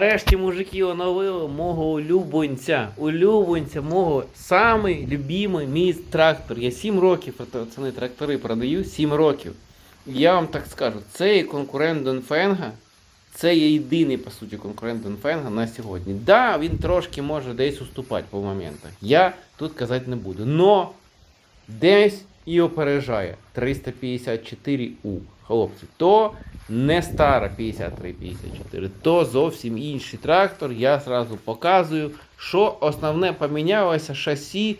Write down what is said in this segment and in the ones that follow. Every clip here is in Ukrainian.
Нарешті мужики оновили мого улюбленця. Улюбленця мого самий любимий мій трактор. Я 7 років пацани, трактори продаю, 7 років. Я вам так скажу, цей конкурент Донфенга, це є єдиний, по суті, конкурент Донфенга на сьогодні. Да, він трошки може десь уступати по моментах. Я тут казати не буду. Но десь і опережає 354У. Хлопці, то не стара 5354, то зовсім інший трактор. Я зразу показую, що основне помінялося шасі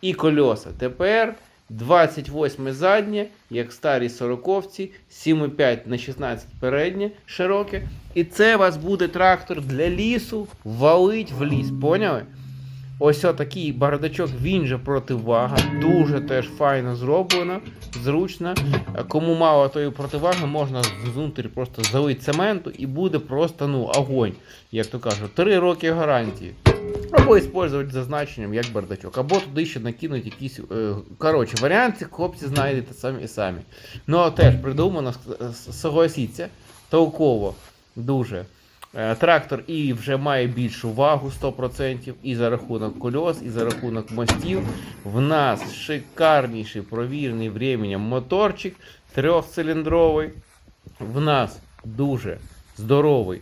і кольоса. Тепер 28 заднє, як старі сороковці, 7,5 на 16 переднє широке. І це у вас буде трактор для лісу, валить в ліс. Поняли? Ось такий бардачок, він же противага. Дуже теж файно зроблено, зручно. Кому мало тої противаги, можна внутрі просто залити цементу і буде просто ну, огонь. Як то кажуть, 3 роки гарантії. Або використовувати зазначенням як бардачок, або туди ще накинуть якісь. Е, коротше, варіанти хлопці знайдете самі і самі. Ну, а теж придумано, согласіться, толково, дуже. Е, Трактор і вже має більшу вагу 100%, і за рахунок кольос, і за рахунок мостів. В нас шикарніший провірений временем моторчик трьохциліндровий. В нас дуже здоровий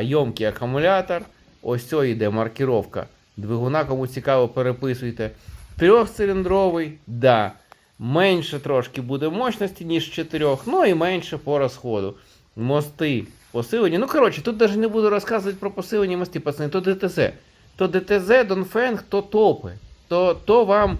йомкий акумулятор. Ось це йде маркіровка двигуна, кому цікаво, переписуйте. Трьохциліндровий, да. Менше трошки буде мощності, ніж чотирьох, ну і менше по розходу. Мости посилені. Ну, коротше, тут навіть не буду розказувати про посилені мости, пацани, то ДТЗ. То ДТЗ, Донфенг, то топи. То, то вам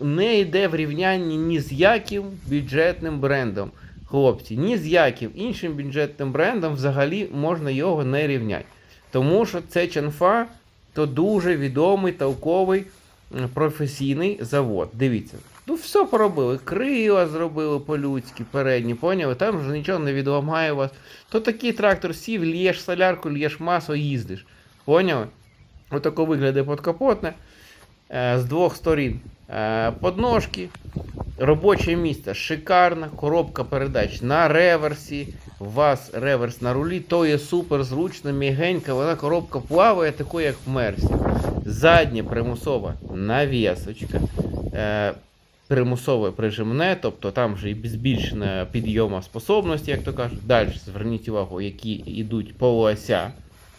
не йде в рівнянні ні з яким бюджетним брендом. Хлопці, ні з яким іншим бюджетним брендом взагалі можна його не рівняти. Тому що це Ченфа то дуже відомий, толковий, професійний завод. Дивіться. Ну, все поробили. Крила зробили по-людськи, передні, поняли? Там вже нічого не відламає вас. То такий трактор сів, лєш солярку, лєш масло, їздиш. Поняли? Отако виглядає подкапотне. Е, з двох сторін е, подножки, робоче місце шикарна, коробка передач на реверсі. У вас реверс на рулі, то є супер зручно, мігенька, вона коробка плаває, такою, як в Мерсі. Заднє примусова навісочка. Примусове прижимне, тобто там вже і збільшена підйома способності, як то кажуть. Далі зверніть увагу, які йдуть полуося.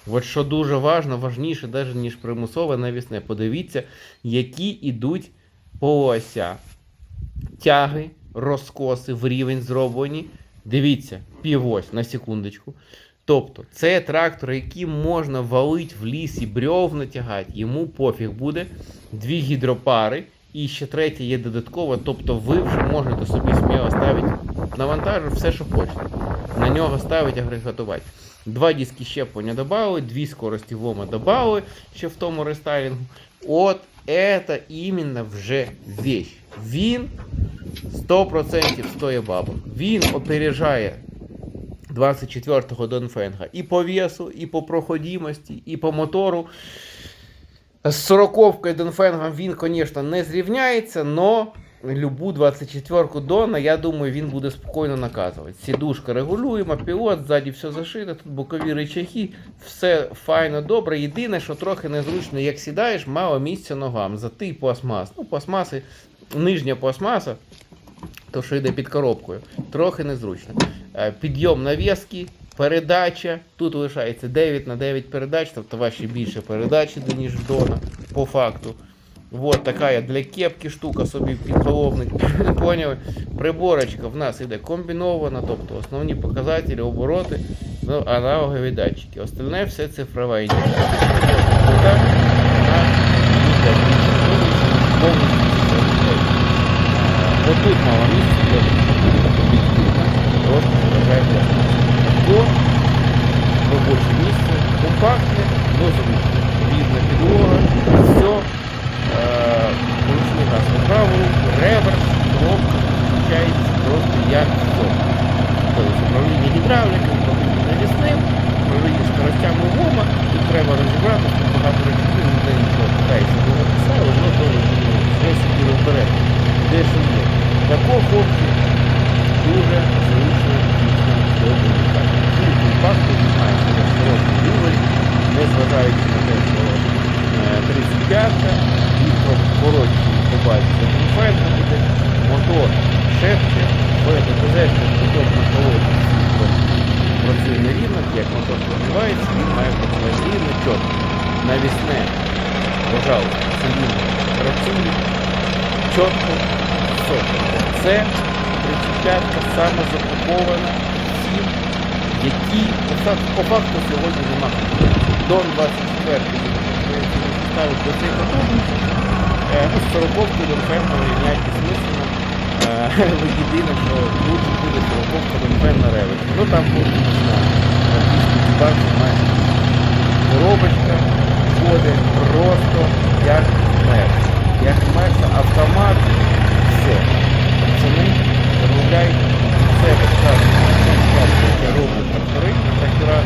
От що дуже важно, важніше, навіть ніж примусове навісне. Подивіться, які йдуть полуося. Тяги, розкоси в рівень зроблені. Дивіться, півось на секундочку. Тобто, це трактор, який можна валити в лісі, брьовна тягати, йому пофіг буде. Дві гідропари. І ще третє є додатково, тобто ви вже можете собі сміло ставити навантажу все, що хочете. На нього ставити агрегатувати. Два диски щеплення додали, дві скорості влома додали ще в тому рестайлінгу. От це іменно вже вещь. Він 100% стоїть бабок. Він опережає 24-го Донфенга і по весу, і по проходимості, і по мотору. З 40-кою він, звісно, не зрівняється, но любу 24-ку Дона, я думаю, він буде спокійно наказувати. Сідушка регулюємо, пілот, ззаді все зашито, тут бокові речахи, все файно, добре. Єдине, що трохи незручно, як сідаєш, мало місця ногам. Зати пластмас. Ну, пластмаси, нижня пластмаса, то що йде під коробкою, трохи незручно. Е, Підйом навіски, передача. Тут лишається 9 на 9 передач, тобто ваші більше передачі, ніж Дона, по факту. Вот така для кепки штука, собі підголовник. Поняли? Приборочка в нас іде комбінована, тобто основні показателі, обороти, ну, аналогові датчики. Остальне все цифрова індикація. Отут мало місця трошки заважає пластмаса. То робоче місце, компактне, зручне. видно підлога, все. Е, Ручний газ на праву реверс, кнопка, включається просто як все. Тобто управління гідравліки, управління навісним, управління скоростями гома, тут треба розібратися, тут багато речей, ніде нічого питається, не написали, воно довго все собі розбере. Де що є. Тако хлопці дуже зручно дійсно зроблені. Так, компактно, не знаю, що хороший рівень, не незважаючи на те, що е, 35-ка, і трохи коротші побачите, конфетна буде, мотор шепче, в ДТЗ мотор на холодну працює нерівно, як мотор прогрівається, він має працювати рівно, чітко. Навісне, пожалуйста, циліндр працює чітко, сотко. Це 35-ка саме запакована всім, які по факту, сьогодні нема конкуренції. Дон 24 ставить до цієї потужності. Е, Ну, з 40 до певно рівняти безсмисленно. Е, Єдине, що лучше буде 40 до певно ревища. Ну там буде не знаю. Практично бачу, майже коробочка ходить просто як мерс. Як мерс, автомат, все. Пацани, замовляйте. Це безплатно. Це я роблю трактори на тракторах.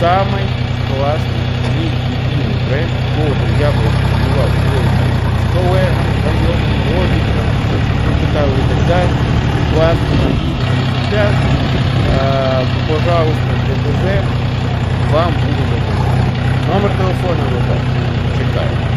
Самий класний любимий бренд, котрий я пропонував сьогодні з колегами, знайомими, родичами, питали і так далі. Мої ребят. Пожалуйста, ДТЗ вам буде. Номер телефону в руках. Чекаю.